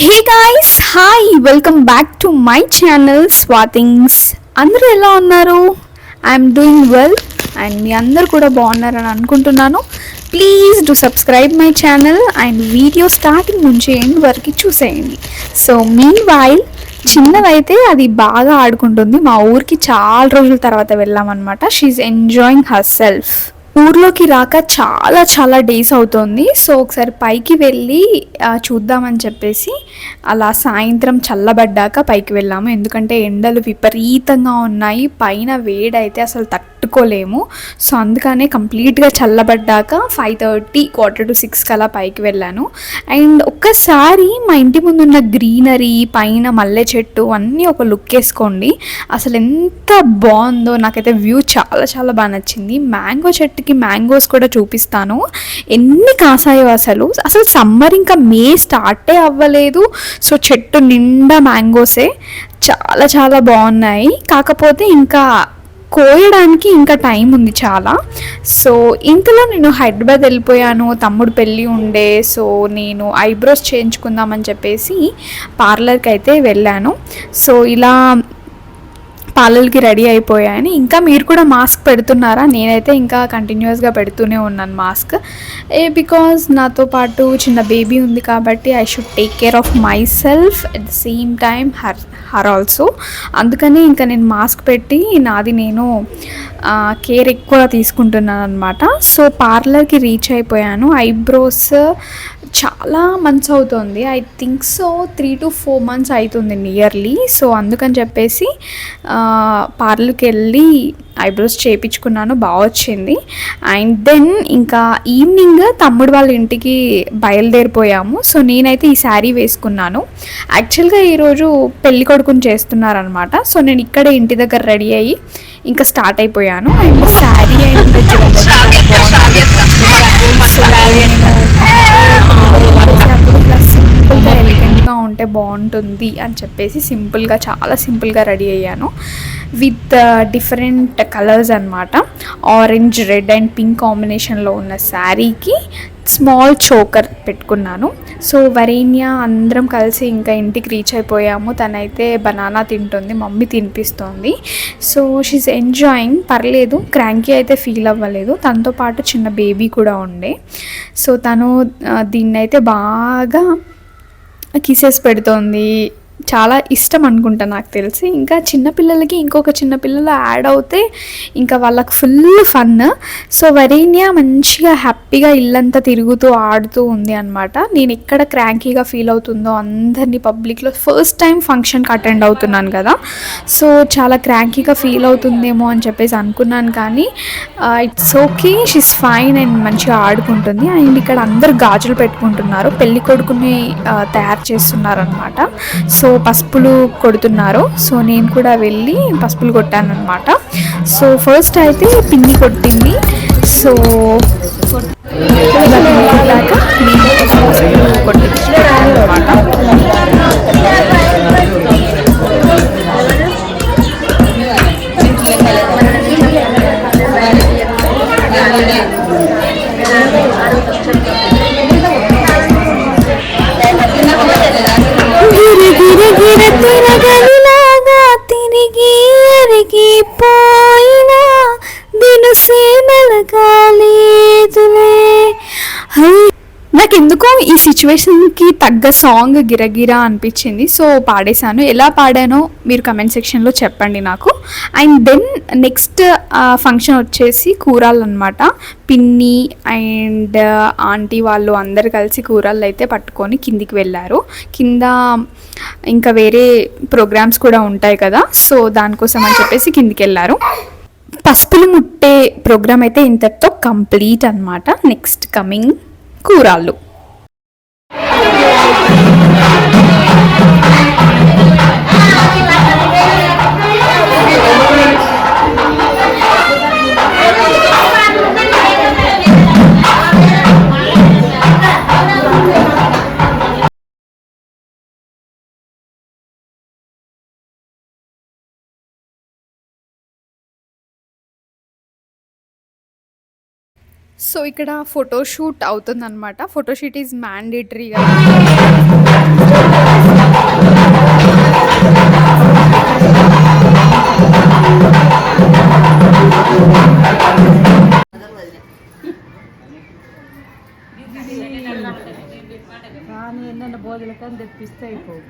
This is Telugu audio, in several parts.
Hey guys hi welcome back to my channel స్వాతింగ్స్ అందరూ ఎలా ఉన్నారు? ఐఎమ్ డూయింగ్ వెల్ అండ్ మీ అందరు కూడా బాగున్నారని అనుకుంటున్నాను. Please do subscribe my channel and video starting నుంచి ఎండ్ వరకు చూసేయండి. సో మీ వైల్ చిన్నదైతే అది బాగా ఆడుకుంటుంది. మా ఊరికి చాలా రోజుల తర్వాత వెళ్ళామన్నమాట. షీఈ్ ఎంజాయింగ్ హర్ సెల్ఫ్ ఊర్లోకి రాక చాలా చాలా డేస్ అవుతుంది. సో ఒకసారి పైకి వెళ్ళి చూద్దామని చెప్పేసి అలా సాయంత్రం చల్లబడ్డాక పైకి వెళ్ళాము. ఎందుకంటే ఎండలు విపరీతంగా ఉన్నాయి. పైన వేడైతే అసలు తట్టుకోలేము సో అందుకనే కంప్లీట్గా చల్లబడ్డాక ఫైవ్ థర్టీ క్వార్టర్ టు సిక్స్కి అలా పైకి వెళ్ళాను. అండ్ ఒక్కసారి మా ఇంటి ముందు ఉన్న గ్రీనరీ పైన మల్లె చెట్టు అన్నీ ఒక లుక్ వేసుకోండి. అసలు ఎంత బాగుందో నాకైతే వ్యూ చాలా చాలా బాగా నచ్చింది. మ్యాంగో చెట్టుకి మ్యాంగోస్ కూడా చూపిస్తాను. ఎన్ని కాసాయో అసలు. అసలు సమ్మర్ ఇంకా మే స్టార్టే అవ్వలేదు. సో చెట్టు నిండా మ్యాంగోసే. చాలా చాలా బాగున్నాయి. కాకపోతే ఇంకా కోయడానికి ఇంకా టైం ఉంది చాలా. సో ఇంతలో నేను హైదరాబాద్ వెళ్ళిపోయాను తమ్ముడు పెళ్ళి ఉండే సో నేను ఐబ్రోస్ చేయించుకుందామని చెప్పేసి పార్లర్కి అయితే వెళ్ళాను. సో ఇలా పాలలకి రెడీ అయిపోయాయని. ఇంకా మీరు కూడా మాస్క్ పెడుతున్నారా? నేనైతే ఇంకా కంటిన్యూస్గా పెడుతూనే ఉన్నాను మాస్క్. ఏ బికాజ్ నాతో పాటు చిన్న బేబీ ఉంది కాబట్టి I should take care of myself at the same time her her also. అందుకని ఇంకా నేను మాస్క్ పెట్టి నాది నేను కేర్ ఎక్కువ తీసుకుంటున్నాను అనమాట సో పార్లర్కి రీచ్ అయిపోయాను. ఐబ్రోస్ చాలా మంత్స్ అవుతుంది. I think so three to four months అవుతుంది నియర్లీ సో అందుకని చెప్పేసి పార్లర్కి వెళ్ళి ఐబ్రోస్ చేయించుకున్నాను బాగా వచ్చింది. అండ్ దెన్ ఇంకా ఈవినింగ్ తమ్ముడు వాళ్ళ ఇంటికి బయలుదేరిపోయాము. సో నేనైతే ఈ శారీ వేసుకున్నాను. యాక్చువల్గా ఈరోజు పెళ్ళి కొడుకుని చేస్తున్నారనమాట సో నేను ఇక్కడే ఇంటి దగ్గర రెడీ అయ్యి ఇంకా స్టార్ట్ అయిపోయాను. అండ్ శారీ అండ్ సింపుల్గా ఎలిగెంట్గా ఉంటే బాగుంటుంది అని చెప్పేసి సింపుల్గా చాలా సింపుల్గా రెడీ అయ్యాను. విత్ డిఫరెంట్ కలర్స్ అనమాట ఆరెంజ్ రెడ్ అండ్ పింక్ కాంబినేషన్లో ఉన్న శారీకి స్మాల్ చోకర్ పెట్టుకున్నాను. సో వరేణ్య అందరం కలిసి ఇంకా ఇంటికి రీచ్ అయిపోయాము. తనైతే బనానా తింటుంది మమ్మీ తినిపిస్తుంది. సో షీస్ ఎంజాయింగ్ పర్లేదు క్రాంకీ అయితే ఫీల్ అవ్వలేదు. తనతో పాటు చిన్న బేబీ కూడా ఉండే. సో తను దీన్నైతే బాగా కిసెస్ పెడుతోంది. చాలా ఇష్టం అనుకుంటా నాకు తెలిసి. ఇంకా చిన్నపిల్లలకి ఇంకొక చిన్నపిల్లలు యాడ్ అవుతే ఇంకా వాళ్ళకి ఫుల్ ఫన్. సో వరేణ్య మంచిగా హ్యాపీగా ఇల్లంతా తిరుగుతూ ఆడుతూ ఉంది అనమాట నేను ఎక్కడ క్రాంకీగా ఫీల్ అవుతుందో అందరినీ పబ్లిక్లో ఫస్ట్ టైం ఫంక్షన్కి అటెండ్ అవుతున్నాను కదా. సో చాలా క్రాంకీగా ఫీల్ అవుతుందేమో అని చెప్పేసి అనుకున్నాను కానీ it's okay she's fine and మంచిగా ఆడుకుంటుంది. అండ్ ఇక్కడ అందరు గాజులు పెట్టుకుంటున్నారు. పెళ్ళి కొడుకుని తయారు చేస్తున్నారు అనమాట సో పసుపులు కొడుతున్నారు. సో నేను కూడా వెళ్ళి పసుపులు కొట్టాను అనమాట సో ఫస్ట్ అయితే పిన్ని కొట్టింది. So Ibu. ఈ సిచ్యువేషన్కి తగ్గ సాంగ్ గిరగిరా అనిపించింది. సో పాడేశాను. ఎలా పాడానో మీరు కమెంట్ సెక్షన్లో చెప్పండి నాకు. అండ్ దెన్ నెక్స్ట్ ఫంక్షన్ వచ్చేసి కూరలు అనమాట పిన్ని అండ్ ఆంటీ వాళ్ళు అందరు కలిసి కూరలు అయితే పట్టుకొని కిందికి వెళ్ళారు. కింద ఇంకా వేరే ప్రోగ్రామ్స్ కూడా ఉంటాయి కదా. సో దానికోసం అని చెప్పేసి కిందికి వెళ్ళారు. పసుపులు ముట్టే ప్రోగ్రామ్ అయితే ఇంతటితో కంప్లీట్ అన్నమాట. Next coming కూరాళ్ళు やった! సో ఇక్కడ ఫోటోషూట్ అవుతుందన్నమాట. ఫోటోషూట్ ఈజ్ మ్యాండేటరీగా కానీ ఎన్నెన్న బోధలకని తెప్పిస్తే అయిపోవు.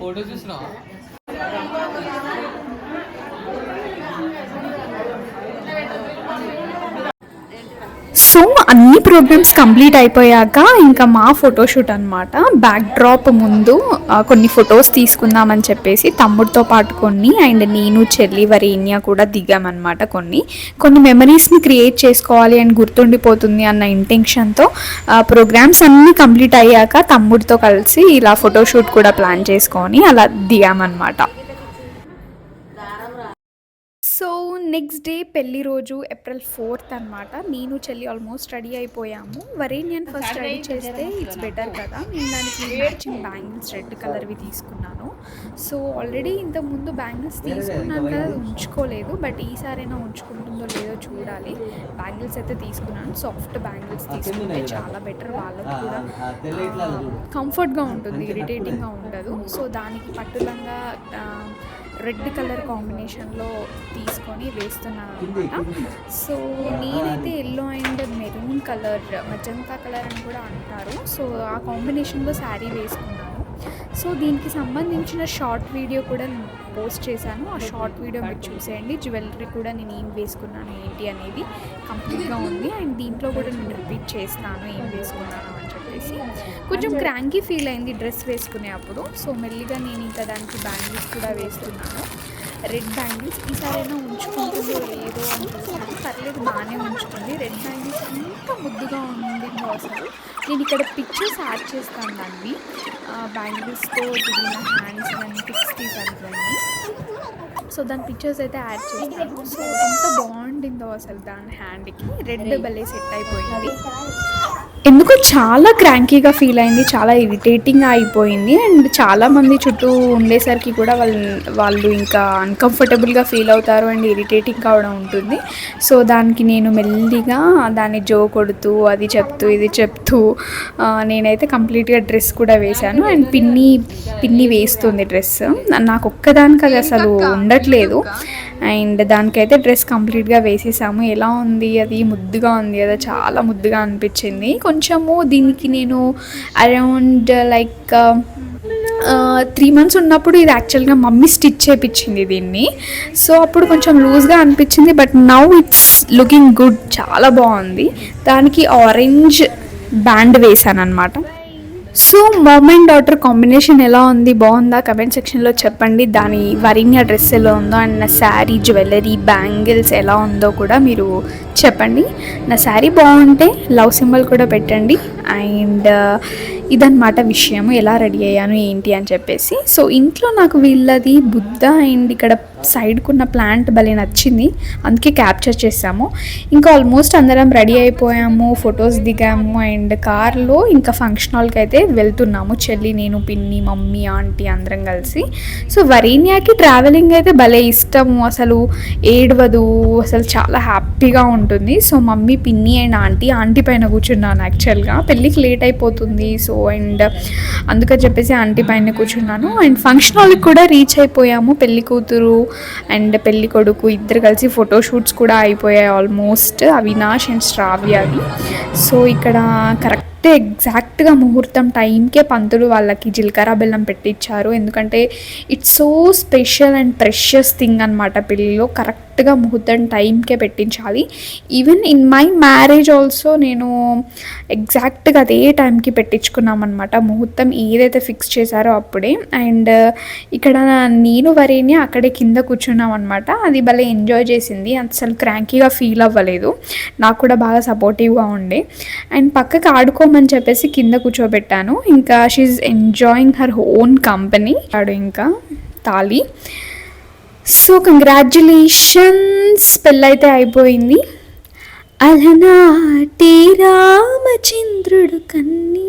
ఫోటో చూసినా సో అన్ని ప్రోగ్రామ్స్ కంప్లీట్ అయిపోయాక ఇంకా మా ఫోటోషూట్ అనమాట బ్యాక్ డ్రాప్ ముందు కొన్ని ఫొటోస్ తీసుకుందామని చెప్పేసి తమ్ముడితో పాటు కొన్ని అండ్ నేను చెల్లి వరేణ్య కూడా దిగామన్నమాట కొన్ని. కొన్ని మెమరీస్ని క్రియేట్ చేసుకోవాలి అండ్ గుర్తుండిపోతుంది అన్న ఇంటెన్షన్తో ప్రోగ్రామ్స్ అన్నీ కంప్లీట్ అయ్యాక తమ్ముడితో కలిసి ఇలా ఫోటోషూట్ కూడా ప్లాన్ చేసుకొని అలా దిగామన్నమాట. సో నెక్స్ట్ డే పెళ్ళి రోజు ఏప్రిల్ ఫోర్త్ అనమాట నేను చెల్లి ఆల్మోస్ట్ రెడీ అయిపోయాము. వరేణ్యన్ ఫస్ట్ రెడీ చేస్తే ఇట్స్ బెటర్ కదా. నేను దానికి మ్యాచింగ్ బ్యాంగిల్స్ రెడ్ కలర్వి తీసుకున్నాను. సో ఆల్రెడీ ఇంతకుముందు బ్యాంగిల్స్ తీసుకున్నాను కదా ఉంచుకోలేదు. బట్ ఈసారైనా ఉంచుకుంటుందో లేదో చూడాలి. బ్యాంగిల్స్ అయితే తీసుకున్నాను. సాఫ్ట్ బ్యాంగిల్స్ తీసుకుంటే చాలా బెటర్ వాళ్ళకు కూడా. కంఫర్ట్గా ఉంటుంది ఇరిటేటింగ్గా ఉండదు. సో దానికి పట్టులంగా రెడ్ కలర్ కాంబినేషన్లో తీసుకొని వేస్తున్నాను అనమాట సో నేనైతే yellow and maroon colour magenta colour అని కూడా అంటారు. సో ఆ కాంబినేషన్లో శారీ వేసుకున్నాను. సో దీనికి సంబంధించిన షార్ట్ వీడియో కూడా నేను పోస్ట్ చేశాను. ఆ షార్ట్ వీడియో మీరు చూసేయండి. జ్యువెలరీ కూడా నేను ఏం వేసుకున్నాను ఏంటి అనేది కంప్లీట్గా ఉంది. అండ్ దీంట్లో కూడా నేను రిపీట్ చేస్తాను ఏం వేసుకున్నాను కొంచెం క్రాంకీ ఫీల్ అయింది డ్రెస్ వేసుకునే అప్పుడు సో మెల్లిగా నేను ఇంకా దానికి బ్యాంగిల్స్ కూడా వేస్తున్నాను. రెడ్ బ్యాంగిల్స్ ఈసారైనా ఉంచుకుంటుందో లేదో అని చూసాను పర్లేదు బాగానే ఉంచుకుంది. రెడ్ బ్యాంగిల్స్ ఎంత ముద్దుగా ఉండిందో అసలు. నేను ఇక్కడ పిక్చర్స్ యాడ్ చేస్తాను దాన్ని. బ్యాంగిల్స్తో దిగిన హ్యాండ్స్ కానీ పిక్స్ తీసాను సో దాని పిక్చర్స్ అయితే యాడ్ చేస్తాను. సో ఎంత బాగుండిందో అసలు దాని హ్యాండ్కి రెడ్ భలే సెట్ అయిపోయింది. ఎందుకో చాలా క్రాంకీగా ఫీల్ అయింది చాలా ఇరిటేటింగ్ అయిపోయింది అండ్ చాలామంది చుట్టూ ఉండేసరికి కూడా వాళ్ళు వాళ్ళు ఇంకా అన్కంఫర్టబుల్గా ఫీల్ అవుతారు అండ్ ఇరిటేటింగ్ కావడం ఉంటుంది. సో దానికి నేను మెల్లిగా దాన్ని జో కొడుతూ అది చెప్తూ ఇది చెప్తూ నేనైతే కంప్లీట్గా డ్రెస్ కూడా వేశాను అండ్ పిన్ని పిన్ని వేస్తుంది డ్రెస్. నాకు ఒక్కదానికి అది అసలు ఉండట్లేదు. అండ్ దానికైతే డ్రెస్ కంప్లీట్గా వేసేసాము. ఎలా ఉంది? అది ముద్దుగా ఉంది కదా చాలా ముద్దుగా అనిపించింది. కొంచెము దీనికి నేను అరౌండ్ లైక్ త్రీ మంత్స్ ఉన్నప్పుడు ఇది యాక్చువల్గా మమ్మీ స్టిచ్ చేపించింది దీన్ని. సో అప్పుడు కొంచెం లూజ్గా అనిపించింది but now it's looking good చాలా బాగుంది. దానికి ఆరెంజ్ బ్యాండ్ వేసాను అనమాట so mum and daughter combination ఎలా ఉంది? బాగుందా? కమెంట్ సెక్షన్లో చెప్పండి. దాని వరిన్య డ్రెస్ ఎలా ఉందో అండ్ నా శారీ జ్యువెలరీ బ్యాంగిల్స్ ఎలా ఉందో కూడా మీరు చెప్పండి. నా శారీ బాగుంటే లవ్ సింబల్ కూడా పెట్టండి. అండ్ uh, ఇదన్నమాట విషయము. ఎలా రెడీ అయ్యాను? ఏంటి? అని చెప్పేసి. సో ఇంట్లో నాకు వీళ్ళది బుద్ధ అండ్ ఇక్కడ సైడ్కున్న ప్లాంట్ భలే నచ్చింది. అందుకే క్యాప్చర్ చేసాము. ఇంకా ఆల్మోస్ట్ అందరం రెడీ అయిపోయాము ఫొటోస్ దిగాము అండ్ కార్లో ఇంకా ఫంక్షన్ హాల్కి అయితే వెళ్తున్నాము. చెల్లి నేను పిన్ని మమ్మీ ఆంటీ అందరం కలిసి. సో వరీన్యాకి ట్రావెలింగ్ అయితే భలే ఇష్టము. అసలు ఏడవదు అసలు చాలా హ్యాపీగా ఉంటుంది. సో మమ్మీ పిన్ని అండ్ ఆంటీ ఆంటీ పైన కూర్చున్నాను యాక్చువల్గా. పెళ్ళికి లేట్ అయిపోతుంది. సో అండ్ అందుకని చెప్పేసి ఆంటీ పైన కూర్చున్నాను. అండ్ ఫంక్షన్ హాల్కి కూడా రీచ్ అయిపోయాము. పెళ్ళి కూతురు అండ్ పెళ్ళి కొడుకు ఇద్దరు కలిసి ఫోటోషూట్స్ కూడా అయిపోయాయి ఆల్మోస్ట్ అవినాష్ అండ్ శ్రావ్యవి సో ఇక్కడ కరెక్ట్ ఎగ్జాక్ట్గా ముహూర్తం టైంకే పంతులు వాళ్ళకి జీలకర్ర బెల్లం పెట్టించారు ఎందుకంటే it's so special and precious thing అనమాట పెళ్ళిలో. కరెక్ట్గా ముహూర్తం టైంకే పెట్టించాలి. Even in my marriage also నేను ఎగ్జాక్ట్గా అదే టైంకి పెట్టించుకున్నాం అనమాట ముహూర్తం ఏదైతే ఫిక్స్ చేశారో అప్పుడే. అండ్ ఇక్కడ నేను వరేని అక్కడే కింద కూర్చున్నాం అనమాట అది భలే ఎంజాయ్ చేసింది. అసలు క్రాంకీగా ఫీల్ అవ్వలేదు. నాకు కూడా బాగా సపోర్టివ్గా ఉండే. అండ్ పక్కకి అని చెప్పేసి కింద కూర్చోబెట్టాను. ఇంకా she's enjoying her own company ఆడు ఇంకా తాలి సో కంగ్రాచులేషన్స్ పెళ్ళైతే అయిపోయింది. అలనాటి రామచంద్రుడు కన్నీ.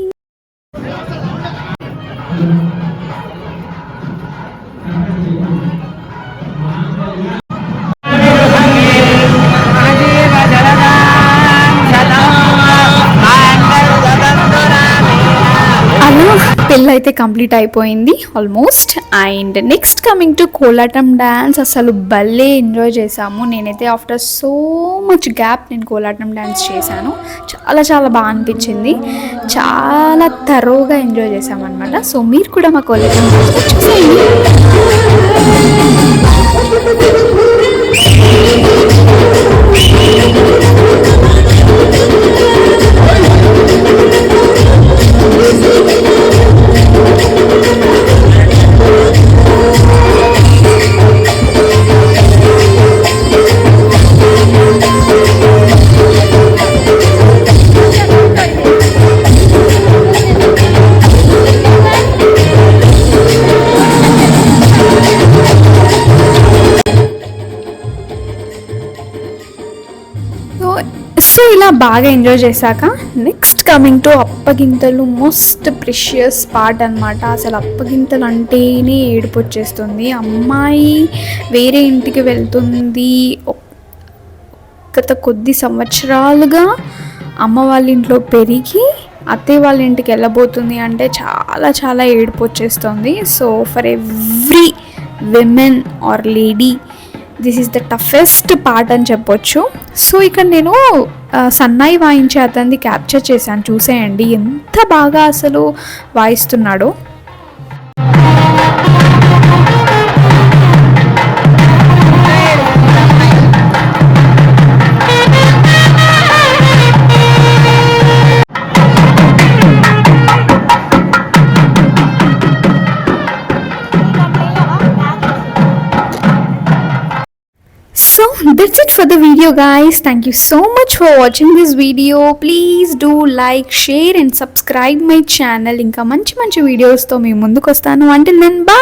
అయితే కంప్లీట్ అయిపోయింది almost. And next coming to Kolatam dance అసలు భలే ఎంజాయ్ చేశాము. నేనైతే ఆఫ్టర్ సో మచ్ గ్యాప్ నేను కోలాటం డ్యాన్స్ చేశాను. చాలా చాలా బాగా అనిపించింది. చాలా తరోగా ఎంజాయ్ చేసామన్నమాట సో మీరు కూడా మా కోలాటం డ్యాన్స్ చూసేయండి సో ఇలా బాగా ఎంజాయ్ చేశాక నెక్స్ట్ కమింగ్ టు అప్పగింతలు మోస్ట్ ప్రిషియస్ పార్ట్ అన్నమాట. అసలు అప్పగింతలు అంటేనే ఏడుపు వచ్చేస్తుంది. అమ్మాయి వేరే ఇంటికి వెళ్తుంది. గత కొద్ది సంవత్సరాలుగా అమ్మ వాళ్ళ ఇంట్లో పెరిగి అత్తయ్య వాళ్ళ ఇంటికి వెళ్ళబోతుంది అంటే చాలా చాలా ఏడుపు వచ్చేస్తుంది. So for every women or lady this is the toughest part అని చెప్పొచ్చు. సో ఇక్కడ నేను సన్నాయి వాయించే అతనిది క్యాప్చర్ చేశాను. చూసేయండి. ఎంత బాగా అసలు వాయిస్తున్నాడో. That's it for the video guys. Thank you so much for watching this video. Please do like, share and subscribe my channel. ఇంకా మంచి మంచి వీడియోస్తో మీ ముందుకు వస్తాను అంటే నేను బా